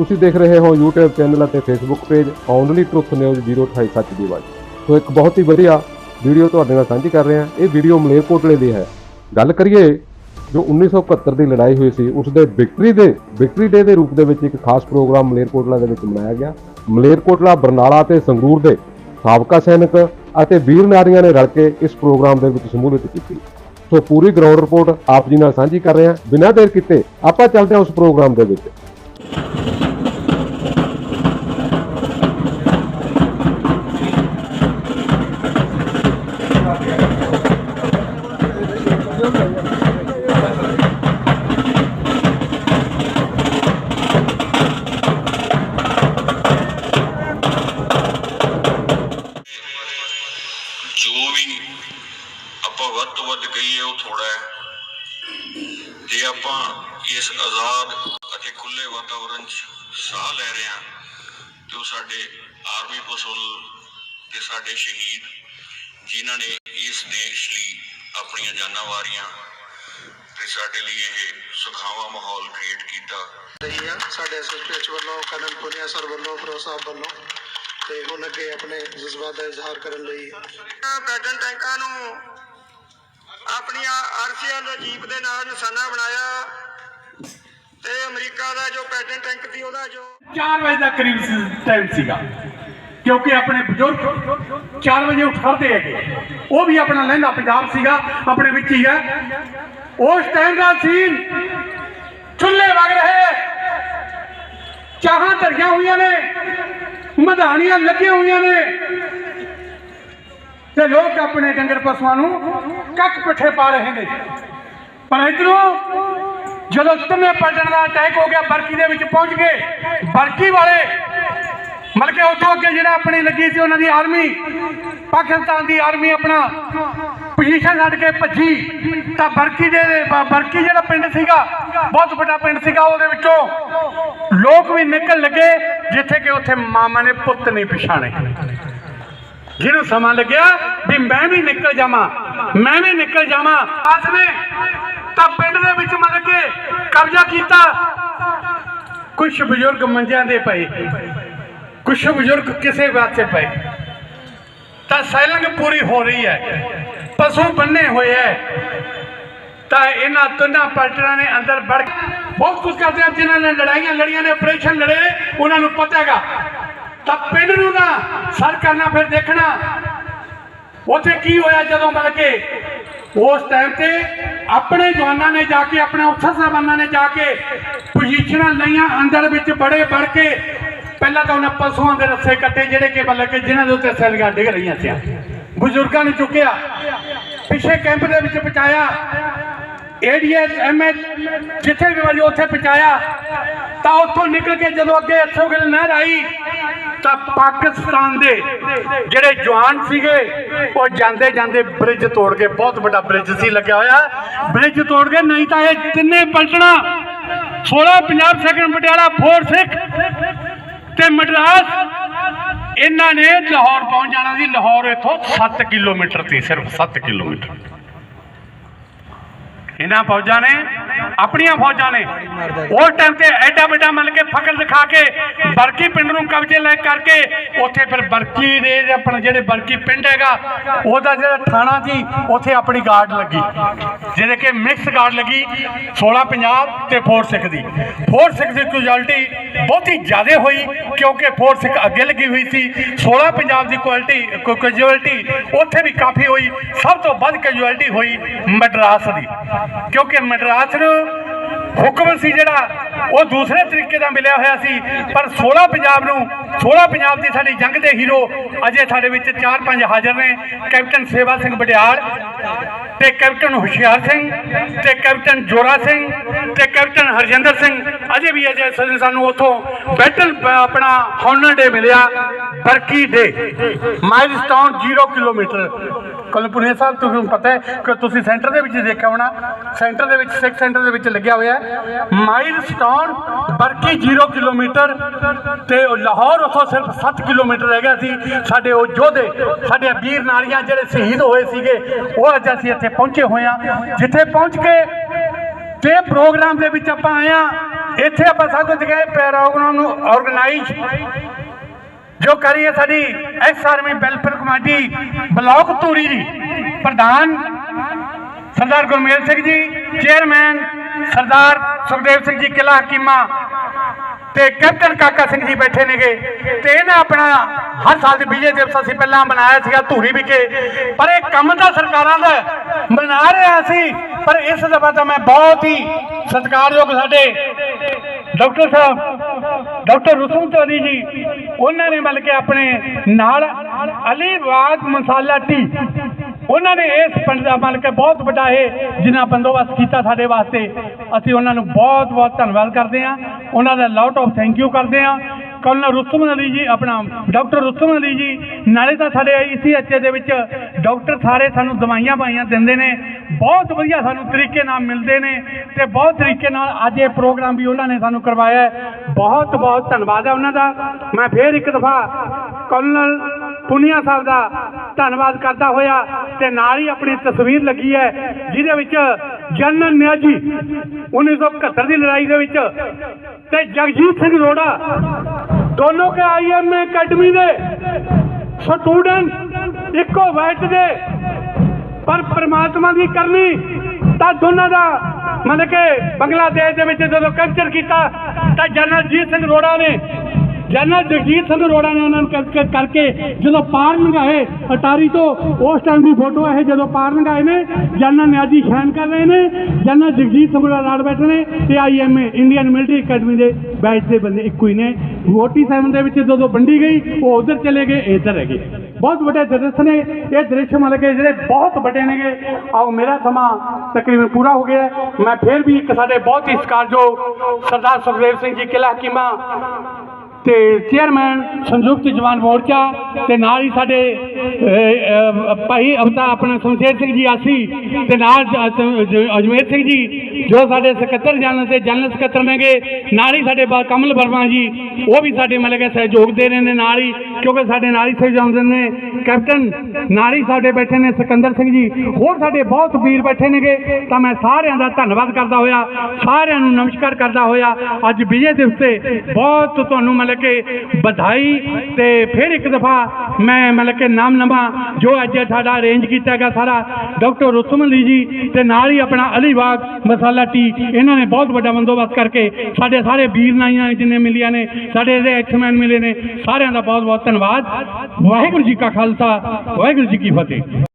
ਤੁਸੀਂ ਦੇਖ ਰਹੇ ਹੋ YouTube ਚੈਨਲ ਅਤੇ Facebook page only truth news 028 ਸੱਚ ਦੀ ਆਵਾਜ਼। ਸੋ ਇੱਕ ਬਹੁਤ ਹੀ ਵਧੀਆ ਵੀਡੀਓ ਤੁਹਾਡੇ ਨਾਲ ਸਾਂਝੀ ਕਰ ਰਹੇ। ਹਾਂ ਇਹ ਵੀਡੀਓ ਮਲੇਰਕੋਟਲੇ ਦੀ ਹੈ। ਗੱਲ ਕਰੀਏ, ਜੋ 1971 ਦੀ ਲੜਾਈ ਹੋਈ ਸੀ ਉਸ ਦੇ ਵਿਕਟਰੀ ਦੇ ਵਿਕਟਰੀ ਡੇ ਦੇ ਰੂਪ ਦੇ ਵਿੱਚ ਇੱਕ ਖਾਸ ਪ੍ਰੋਗਰਾਮ ਮਲੇਰਕੋਟਲਾ ਦੇ ਵਿੱਚ ਮਨਾਇਆ ਗਿਆ। ਮਲੇਰਕੋਟਲਾ, ਬਰਨਾਲਾ ਤੇ ਸੰਗਰੂਰ ਦੇ ਸਾਬਕਾ ਸੈਨਿਕ ਅਤੇ ਵੀਰ ਨਾਰੀਆਂ ਨੇ ਰਲ ਕੇ ਇਸ ਪ੍ਰੋਗਰਾਮ ਦੇ ਵਿੱਚ ਸ਼ਮੂਲੀਅਤ ਕੀਤੀ। ਸੋ ਪੂਰੀ ਗਰਾਊਂਡ ਰਿਪੋਰਟ ਆਪ ਜੀ ਨਾਲ ਸਾਂਝੀ ਕਰ ਰਹੇ ਹਾਂ। ਬਿਨਾਂ ਦੇਰ ਕੀਤੇ ਆਪਾਂ ਚੱਲਦੇ ਹਾਂ ਉਸ ਪ੍ਰੋਗਰਾਮ ਦੇ ਵਿੱਚ। ਵਾਤਾਵਰਣ 'ਚ ਸਾਹ ਲੈ ਰਹੇ ਹਾਂ ਤੇ ਉਹ ਸਾਡੇ ਆਰਮੀ ਪਸੋਲ ਤੇ ਸਾਡੇ ਸ਼ਹੀਦ ਜਿਨ੍ਹਾਂ ਨੇ ਇਸ ਦੇਸ਼ ਲਈ ਆਪਣੀਆਂ ਜਾਨਾਂ ਵਾਰੀਆਂ ਤੇ ਸਾਡੇ ਲਈ ਇਹ ਸੁਖਾਵਾਂ ਮਾਹੌਲ ਕ੍ਰੀਏਟ ਕੀਤਾ। ਰਹੀ ਆ ਸਾਡੇ ਐਸਐਸਪੀਐਚ ਵੱਲੋਂ ਕਰਨਲ ਪੁਨੀਆ ਸਰ ਵੱਲੋਂ ਫਿਰੋਜ਼ ਸਾਹਿਬ ਵੱਲੋਂ ਤੇ ਹੁਣ ਅੱਗੇ ਆਪਣੇ ਜਜ਼ਬਾਤ ਦਾ ਇਜ਼ਹਾਰ ਕਰਨ ਲਈ ਪੈਟਰਨ ਟੈਂਕਾਂ ਨੂੰ ਆਪਣੀਆਂ ਆਰਸੀਐਲ ਜੀਪ ਦੇ ਨਾਲ ਨਿਸ਼ਾਨਾ ਬਣਾਇਆ। ਤੇ ਅਮਰੀਕਾ ਦਾ ਜੋ ਪੈਟਰਨ ਟੈਂਕ ਸੀ ਉਹਦਾ ਜੋ 4 ਵਜੇ ਦਾ ਕਰੀਬ ਟਾਈਮ ਸੀਗਾ। ਕਿਉਂਕਿ ਆਪਣੇ ਬਜ਼ੁਰਗ 4 ਵਜੇ ਉੱਠ ਖੜਦੇ ਹੈਗੇ। ਉਹ ਵੀ ਆਪਣਾ ਲਹਿੰਦਾ ਪੰਜਾਬ ਸੀਗਾ, ਆਪਣੇ ਵਿੱਚ ਹੀ ਹੈ। ਉਸ ਟਾਈਮ ਦਾ ਸੀਨ ਚੁੱਲ੍ਹੇ ਵਗ ਰਹੇ। ਚਾਹਾਂ ਧਰੀਆਂ ਹੋਈਆਂ ਨੇ, ਮਧਾਣੀਆਂ ਲੱਗੀਆਂ ਹੋਈਆਂ ਨੇ। ਤੇ ਲੋਕ ਆਪਣੇ ਡੰਗਰ ਪਸ਼ੂਆਂ ਨੂੰ ਕੱਖ ਪਿੱਠੇ ਪਾ ਰਹੇ ਨੇ। ਪਰ ਇਧਰੋਂ ਜਦੋਂ ਤਿੰਨੇ ਪਲਟਣ ਦਾ ਅਟੈਕ ਹੋ ਗਿਆ, ਬਰਕੀ ਦੇ ਵਿੱਚ ਪਹੁੰਚ ਗਏ। ਬਰਕੀ ਵਾਲੇ, ਮਤਲਬ ਕਿ ਅੱਗੇ ਜਿਹੜਾ ਆਪਣੀ ਲੱਗੀ ਸੀ ਉਹਨਾਂ ਦੀ ਆਰਮੀ ਪਾਕਿਸਤਾਨ ਦੀ ਆਰਮੀ ਆਪਣਾ ਪੋਜੀਸ਼ਨ ਛੱਡ ਕੇ ਭੱਜੀ। ਤਾਂ ਬਰਕੀ ਦੇ ਬਰਕੀ ਜਿਹੜਾ ਪਿੰਡ ਸੀਗਾ, ਬਹੁਤ ਵੱਡਾ ਪਿੰਡ ਸੀਗਾ, ਉਹਦੇ ਵਿੱਚੋਂ ਲੋਕ ਵੀ ਨਿਕਲ ਲੱਗੇ, ਜਿੱਥੇ ਕਿ ਉੱਥੇ ਮਾਮਾ ਨੇ ਪੁੱਤ ਨਹੀਂ ਪਛਾਣੇ। ਜਿਹਨੂੰ ਸਮਾਂ ਲੱਗਿਆ ਵੀ ਮੈਂ ਵੀ ਨਿਕਲ ਜਾਵਾਂ, ਮੈਂ ਵੀ ਨਿਕਲ ਜਾਵਾਂ। ਆਸ ਨੇ ਤਾਂ ਪਿੰਡ ਦੇ ਵਿੱਚ ਮਤਲਬ ਕੇ ਕਬਜ਼ਾ ਕੀਤਾ। ਕੁਝ ਬਜ਼ੁਰਗ ਮੰਜਿਆਂ ਦੇ ਪਏ ਕੁਝ ਬਜ਼ੁਰਗ ਕਿਸੇ ਵਾਸਤੇ ਪਏ। ਤਾਂ ਸੈਲਿੰਗ ਪੂਰੀ ਹੋ ਰਹੀ ਹੈ, ਪਸ਼ੂ ਬੰਨੇ ਹੋਏ ਹੈ। ਤਾਂ ਇਹਨਾਂ ਤਿੰਨਾਂ ਪਾਰਟੀਆਂ ਨੇ ਅੰਦਰ ਵੜ ਬਹੁਤ ਕੁਝ ਕਰਦੇ ਆ ਜਿਨ੍ਹਾਂ ਨੇ ਲੜਾਈਆਂ ਲੜੀਆਂ ਨੇ ਆਪਰੇਸ਼ਨ ਲੜੇ ਉਹਨਾਂ ਨੂੰ ਪਤਾ ਹੈਗਾ ਤਾਂ ਪਿੰਡ ਨੂੰ ਨਾ ਸਰ ਕਰਨਾ, ਫਿਰ ਦੇਖਣਾ। ਉੱਥੇ ਕੀ ਹੋਇਆ ਜਦੋਂ ਮਤਲਬ ਕਿ ਉਸ ਟਾਈਮ ਤੇ ਆਪਣੇ ਜਵਾਨਾਂ ਨੇ ਜਾ ਕੇ, ਆਪਣੇ ਅਫਸਰ ਸਾਹਿਬਾਨਾਂ ਨੇ ਜਾ ਕੇ ਪੋਜੀਸ਼ਨਾਂ ਲਈਆਂ, ਅੰਦਰ ਵਿੱਚ ਬੜੇ ਵੜ ਕੇ। ਪਹਿਲਾਂ ਤਾਂ ਉਹਨਾਂ ਪਸ਼ੂਆਂ ਦੇ ਰੱਸੇ ਕੱਟੇ, ਜਿਹੜੇ ਕਿ ਮਤਲਬ ਕਿ ਜਿਨ੍ਹਾਂ ਦੇ ਉੱਤੇ ਸੈਲਗਾਂ ਡਿੱਗ ਰਹੀਆਂ ਸੀ ਬਜ਼ੁਰਗਾਂ ਨੂੰ ਚੁੱਕਿਆ, ਪਿੱਛੇ ਕੈਂਪ ਦੇ ਵਿੱਚ ਪਹੁੰਚਾਇਆ। ਏਡੀਐਸ ਐਮਐਚ ਜਿੱਥੇ ਵੀ ਵਜੇ ਉੱਥੇ ਪਹੁੰਚਾਇਆ। ਤਾਂ ਉੱਥੋਂ ਨਿਕਲ ਕੇ ਜਦੋਂ ਅੱਗੇ ਅਸ਼ੋਕਲ ਨਹਿਰ ਆਈ, ਤਾਂ ਪਾਕਿਸਤਾਨ ਦੇ ਜਿਹੜੇ ਜਵਾਨ ਸੀਗੇ, ਉਹ ਜਾਂਦੇ ਜਾਂਦੇ ਬ੍ਰਿਜ ਤੋੜ ਕੇ, ਬਹੁਤ ਵੱਡਾ ਬ੍ਰਿਜ ਸੀ, ਲੱਗਿਆ ਹੋਇਆ। ਬ੍ਰਿਜ ਤੋੜ ਕੇ ਨਹੀਂ ਤਾਂ ਇਹ ਤਿੰਨੇ ਪਲਟਣਾ 16 ਪੰਜਾਬ ਸੈਕੰਡ ਪਟਿਆਲਾ, ਫੋਰ ਸਿੱਖ ਤੇ ਮਦਰਾਸ ਇਹਨਾਂ ਨੇ ਲਾਹੌਰ ਪਹੁੰਚ ਜਾਣਾ ਸੀ। ਲਾਹੌਰ ਇੱਥੋਂ 7 ਕਿਲੋਮੀਟਰ ਸੀ, ਸਿਰਫ 7 ਕਿਲੋਮੀਟਰ। ਇਹਨਾਂ ਫੌਜਾਂ ਨੇ ਆਪਣੀਆਂ ਫੌਜਾਂ ਨੇ। ਉਸ ਟਾਈਮ ਤੇ ਐਡਾ ਵੱਡਾ ਮੰਨ ਕੇ ਫਖਰ ਦਿਖਾ ਕੇ ਬਰਕੀ ਪਿੰਡ ਨੂੰ ਕਬਜ਼ੇ ਲੈ ਕਰਕੇ ਉੱਥੇ ਫਿਰ ਬਰਕੀ ਦੇ ਆਪਣਾ ਜਿਹੜੇ ਬਰਕੀ ਪਿੰਡ ਹੈਗਾ, ਉਹਦਾ ਜਿਹੜਾ ਥਾਣਾ ਸੀ, ਉੱਥੇ ਆਪਣੀ ਗਾਰਡ ਲੱਗੀ। ਜਿਹਦੇ ਕਿ ਮਿਕਸ ਗਾਰਡ ਲੱਗੀ 16 ਪੰਜਾਬ ਤੇ ਫੋਰ ਸਿੱਖ ਦੀ। ਫੋਰ ਸਿੱਖ ਦੀ ਕੁਆਲਿਟੀ ਬਹੁਤੀ ਜ਼ਿਆਦਾ ਹੋਈ, ਕਿਉਂਕਿ ਫੋਰ ਸਿੱਖ ਅੱਗੇ ਲੱਗੀ ਹੋਈ ਸੀ। 16 ਪੰਜਾਬ ਦੀ ਕੁਆਲਿਟੀ ਕੈਜੁਅਲਟੀ ਉੱਥੇ ਵੀ ਕਾਫੀ ਹੋਈ। ਸਭ ਤੋਂ ਵੱਧ ਕੈਜੁਅਲਟੀ ਹੋਈ ਮਡਰਾਸ ਦੀ। ਕਿਉਂਕਿ ਮਡਰਾਸ ਨੂੰ ਹੁਕਮ ਸੀ ਜਿਹੜਾ, ਉਹ ਦੂਸਰੇ ਤਰੀਕੇ ਦਾ ਮਿਲਿਆ ਹੋਇਆ ਸੀ। ਪਰ 16 ਪੰਜਾਬ ਨੂੰ 16 ਪੰਜਾਬ ਦੀ ਸਾਡੀ ਜੰਗ ਦੇ ਹੀਰੋ ਅਜੇ ਸਾਡੇ ਵਿੱਚ 4-5 ਹਾਜ਼ਰ ਨੇ। ਕੈਪਟਨ ਸੇਵਾ ਸਿੰਘ ਬਡਿਆਲ ਤੇ ਕੈਪਟਨ ਹੁਸ਼ਿਆਰ ਸਿੰਘ ਤੇ ਕੈਪਟਨ ਜੋਰਾ ਸਿੰਘ ਤੇ ਕੈਪਟਨ ਹਰਜਿੰਦਰ ਸਿੰਘ। ਅਜੇ ਵੀ ਅਜੇ ਸਾਨੂੰ ਉੱਥੋਂ ਬੈਟਲ ਆਪਣਾ ਹੌਨਰ ਡੇ ਮਿਲਿਆ ਬਰਕੀ ਡੇ ਮਾਈਲਸਟੋਨ 0 ਕਿਲੋਮੀਟਰ ਕਲਪੁਨੀਆ ਸਾਹਿਬ, ਤੁਹਾਨੂੰ ਪਤਾ ਹੈ ਕਿ ਤੁਸੀਂ ਸੈਂਟਰ ਦੇ ਵਿੱਚ ਦੇਖਿਆ ਹੋਣਾ, ਸੈਂਟਰ ਦੇ ਵਿੱਚ, ਸਿੱਖ ਸੈਂਟਰ ਦੇ ਵਿੱਚ ਲੱਗਿਆ ਹੋਇਆ ਹੈ। ਮਾਈਲਸਟੋਨ ਬਰਕੀ 0 ਕਿਲੋਮੀਟਰ ਤੇ ਲਾਹੌਰ ਉੱਥੋਂ ਸਿਰਫ 7 ਕਿਲੋਮੀਟਰ ਰਹਿ ਗਿਆ ਸੀ। ਸਾਡੇ ਉਹ ਯੋਧੇ, ਸਾਡੇ ਵੀਰ ਨਾਰੀਆਂ ਜਿਹੜੇ ਸ਼ਹੀਦ ਹੋਏ ਸੀਗੇ, ਉਹ ਅੱਜ ਅਸੀਂ ਇੱਥੇ ਪਹੁੰਚੇ ਹੋਏ ਹਾਂ। ਜਿੱਥੇ ਪਹੁੰਚ ਕੇ ਤੇ ਪ੍ਰੋਗਰਾਮ ਦੇ ਵਿੱਚ ਆਪਾਂ ਆਏ ਹਾਂ, ਇੱਥੇ ਆਪਾਂ ਸਭ ਕੁਝ ਗਏ ਪ੍ਰੋਗਰਾਮ ਨੂੰ ਆਰਗੇਨਾਈਜ਼ ਜੋ ਕਰ ਰਹੀ ਹੈ ਸਾਡੀ ex welfare committee, block Dhuri ਦੀ ਪ੍ਰਧਾਨ ਸਰਦਾਰ ਗੁਰਮੇਲ ਸਿੰਘ ਜੀ, ਚੇਅਰਮੈਨ ਸਰਦਾਰ ਸੁਖਦੇਵ ਸਿੰਘ ਜੀ ਕਿਲਾ ਹਕੀਮਾ ਤੇ ਕੈਪਟਨ ਕਾਕਾ ਸਿੰਘ ਜੀ ਬੈਠੇ ਨੇਗੇ ਤੇ ਇਹਨਾਂ ਆਪਣਾ ਹਰ ਸਾਲ ਦੇ ਵਿਜੇ ਦਿਵਸ ਅਸੀਂ ਪਹਿਲਾਂ ਮਨਾਇਆ ਸੀਗਾ ਧੂਰੀ ਵਿਖੇ, ਪਰ ਇਹ ਕੰਮ ਤਾਂ ਸਰਕਾਰਾਂ ਦਾ ਮਨਾ ਰਿਹਾ ਸੀ ਪਰ ਇਸ ਦਫਾ ਤਾਂ ਮੈਂ ਬਹੁਤ ਹੀ ਸਤਿਕਾਰਯੋਗ ਸਾਡੇ ਡਾਕਟਰ ਸਾਹਿਬ, ਡਾਕਟਰ ਰੁਸੂਮ ਚੌਧਰੀ ਜੀ ਉਹਨਾਂ ਨੇ ਮਿਲ ਕੇ ਆਪਣੇ ਨਾਲ ਅਲੀ ਬਾਗ ਮਸਾਲਾ ਟੀ। ਉਹਨਾਂ ਨੇ ਇਸ ਪਿੰਡ ਦਾ ਮਿਲ ਕੇ ਬਹੁਤ ਵੱਡਾ ਇਹ ਜਿੰਨਾ ਬੰਦੋਬਸਤ ਕੀਤਾ ਸਾਡੇ ਵਾਸਤੇ। ਅਸੀਂ ਉਹਨਾਂ ਨੂੰ ਬਹੁਤ ਬਹੁਤ ਧੰਨਵਾਦ ਕਰਦੇ ਹਾਂ। ਉਹਨਾਂ ਦਾ ਲਾਟ ਆਫ ਥੈਂਕ ਯੂ ਕਰਦੇ ਹਾਂ। ਕਰਨਲ ਰੁਸਤਮ ਅਲੀ ਜੀ, ਆਪਣਾ ਡਾਕਟਰ ਰੁਸਤਮ ਅਲੀ ਜੀ, ਨਾਲੇ ਤਾਂ ਸਾਡੇ ਆਈਸੀਐਚਏ ਦੇ ਵਿੱਚ ਡਾਕਟਰ ਸਾਰੇ ਸਾਨੂੰ ਦਵਾਈਆਂ ਪਾਈਆਂ ਦਿੰਦੇ ਨੇ, ਬਹੁਤ ਵਧੀਆ ਸਾਨੂੰ ਤਰੀਕੇ ਨਾਲ ਮਿਲਦੇ ਨੇ ਤੇ ਬਹੁਤ ਤਰੀਕੇ ਨਾਲ ਅੱਜ ਇਹ ਪ੍ਰੋਗਰਾਮ ਵੀ ਉਹਨਾਂ ਨੇ ਸਾਨੂੰ ਕਰਵਾਇਆ ਬਹੁਤ ਬਹੁਤ ਧੰਨਵਾਦ ਹੈ ਉਹਨਾਂ ਦਾ। ਮੈਂ ਫੇਰ ਇੱਕ ਦਫਾ ਕਰਨਲ ਪੁਨੀਆ ਸਾਹਿਬ ਦਾ ਧੰਨਵਾਦ ਕਰਦਾ ਹੋਇਆ ਤੇ ਨਾਲ ਹੀ ਆਪਣੀ ਤਸਵੀਰ ਲੱਗੀ ਹੈ, ਜਿਹਦੇ ਵਿੱਚ ਜਨਰਲ ਨਿਆਜੀ 1971 ਦੀ ਲੜਾਈ ਦੇ ਵਿੱਚ ਤੇ ਜਗਜੀਤ ਸਿੰਘ ਰੋੜਾ ਦੋਨੋਂ ਕੇ ਆਈਐਮ ਅਕੈਡਮੀ ਦੇ ਸਟੂਡੈਂਟ, ਇੱਕੋ ਬੈਚ ਦੇ। ਪਰ ਪ੍ਰਮਾਤਮਾ ਦੀ ਕਰਨੀ ਤਾਂ ਦੋਨਾਂ ਦਾ। ਮਤਲਬ ਕਿ ਬੰਗਲਾਦੇਸ਼ ਦੇ ਵਿੱਚ ਜਦੋਂ ਕੈਪਚਰ ਕੀਤਾ, ਤਾਂ ਜਨਰਲ ਜੀਤ ਸਿੰਘ ਰੋੜਾ ਨੇ ਜਨਰਲ ਜਗਜੀਤ ਸਿੰਘ ਰੋੜਾ ਨੇ ਉਹਨਾਂ ਨੂੰ ਕਰਕੇ ਜਦੋਂ ਪਾਰ ਲੰਘਾਏ ਅਟਾਰੀ ਤੋਂ ਉਸ ਟਾਈਮ ਦੀ ਫੋਟੋ ਹੈ ਇਹ ਜਦੋਂ ਪਾਰ ਲੰਘਾਏ ਨੇ, ਜਨਰਲ ਨਿਆਜੀ ਸ਼ਾਨ ਕਰ ਰਹੇ ਨੇ, ਜਨਰਲ ਜਗਜੀਤ ਸਿੰਘ ਰੋੜਾ ਨਾਲ ਬੈਠੇ ਨੇ ਤੇ ਆਈਐਮਏ ਇੰਡੀਅਨ ਮਿਲਟਰੀ ਅਕੈਡਮੀ ਦੇ ਬੈਚ ਦੇ ਬੰਦੇ ਇੱਕੋ ਹੀ ਨੇ। 47 ਦੇ ਵਿੱਚ ਜਦੋਂ ਵੰਡੀ ਗਈ, ਉਹ ਉਧਰ ਚਲੇ ਗਏ, ਇਹ ਇੱਧਰ ਰਹਿ ਗਏ। ਬਹੁਤ ਵੱਡੇ ਦ੍ਰਿਸ਼ ਨੇ, ਇਹ ਦ੍ਰਿਸ਼ ਮਤਲਬ ਕਿ ਜਿਹੜੇ ਬਹੁਤ ਵੱਡੇ ਨੇਗੇ, ਆਓ ਮੇਰਾ ਸਮਾਂ ਤਕਰੀਬਨ ਪੂਰਾ ਹੋ ਗਿਆ ਮੈਂ ਫਿਰ ਵੀ ਇੱਕ ਸਾਡੇ ਬਹੁਤ ਹੀ ਸਤਿਕਾਰਯੋਗ ਸਰਦਾਰ ਸੁਖਦੇਵ ਸਿੰਘ ਜੀ ਕਿਲਾ ਹਕੀਮਾ ਤੇ ਚੇਅਰਮੈਨ ਸੰਯੁਕਤ ਜਵਾਨ ਮੋਰਚਾ ਤੇ ਨਾਲ ਹੀ ਸਾਡੇ ਭਾਈ ਅਵਤਾ ਆਪਣਾ ਸ਼ਮਸ਼ੇਰ ਸਿੰਘ ਜੀ ਆਸੀ ਤੇ ਨਾਲ ਅਜਮੇਰ ਸਿੰਘ ਜੀ, ਜੋ ਸਾਡੇ ਸਕੱਤਰ ਜਨਰਲ ਤੇ ਜਨਰਲ ਸਕੱਤਰ ਨੇਗੇ, ਨਾਲ ਹੀ ਸਾਡੇ ਕਮਲ ਵਰਮਾ ਜੀ, ਉਹ ਵੀ ਸਾਡੇ ਮਤਲਬ ਕਿ ਸਹਿਯੋਗ ਦੇ ਰਹੇ ਨੇ ਨਾਲ ਹੀ, ਕਿਉਂਕਿ ਸਾਡੇ ਨਾਲ ਹੀ ਸਹਿਯੋਗ ਦਿੰਦੇ ਨੇ ਕੈਪਟਨ, ਨਾਲ ਹੀ ਸਾਡੇ ਬੈਠੇ ਨੇ ਸਿਕੰਦਰ ਸਿੰਘ ਜੀ, ਹੋਰ ਸਾਡੇ ਬਹੁਤ ਵੀਰ ਬੈਠੇ ਨੇਗੇ, ਤਾਂ ਮੈਂ ਸਾਰਿਆਂ ਦਾ ਧੰਨਵਾਦ ਕਰਦਾ ਹੋਇਆ, ਸਾਰਿਆਂ ਨੂੰ ਨਮਸਕਾਰ ਕਰਦਾ ਹੋਇਆ, ਅੱਜ ਵਿਜੇ ਦਿਵਸ ਤੇ ਬਹੁਤ ਤੁਹਾਨੂੰ ਮਤਲਬ ਕਿ ਵਧਾਈ ਤੇ ਫਿਰ ਇੱਕ ਦਫਾ ਮੈਂ ਮਤਲਬ ਕਿ ਨਾਮ ਨਵਾਂ ਜੋ ਅੱਜ ਸਾਡਾ ਅਰੇਂਜ ਕੀਤਾ ਗਿਆ ਸਾਰਾ ਡਾਕਟਰ ਰੁਸਮ ਅਲੀ ਜੀ ਤੇ ਨਾਲ ਹੀ ਆਪਣਾ ਅਲੀਬਾਗ ਮਸਾਲਾ ਟੀ, ਇਹਨਾਂ ਨੇ ਬਹੁਤ ਵੱਡਾ ਬੰਦੋਬਸਤ ਕਰਕੇ ਸਾਡੇ ਸਾਰੇ ਵੀਰ ਨਾਈਆਂ ਜਿੰਨੇ ਮਿਲੀਆਂ ਨੇ, ਸਾਡੇ ਇਹਦੇ ਐਕਸਮੈਨ ਮਿਲੇ ਨੇ, ਸਾਰਿਆਂ ਦਾ ਬਹੁਤ ਬਹੁਤ ਧੰਨਵਾਦ। ਵਾਹਿਗੁਰੂ ਜੀ ਕਾ ਖਾਲਸਾ, ਵਾਹਿਗੁਰੂ ਜੀ ਕੀ ਫਤਿਹ।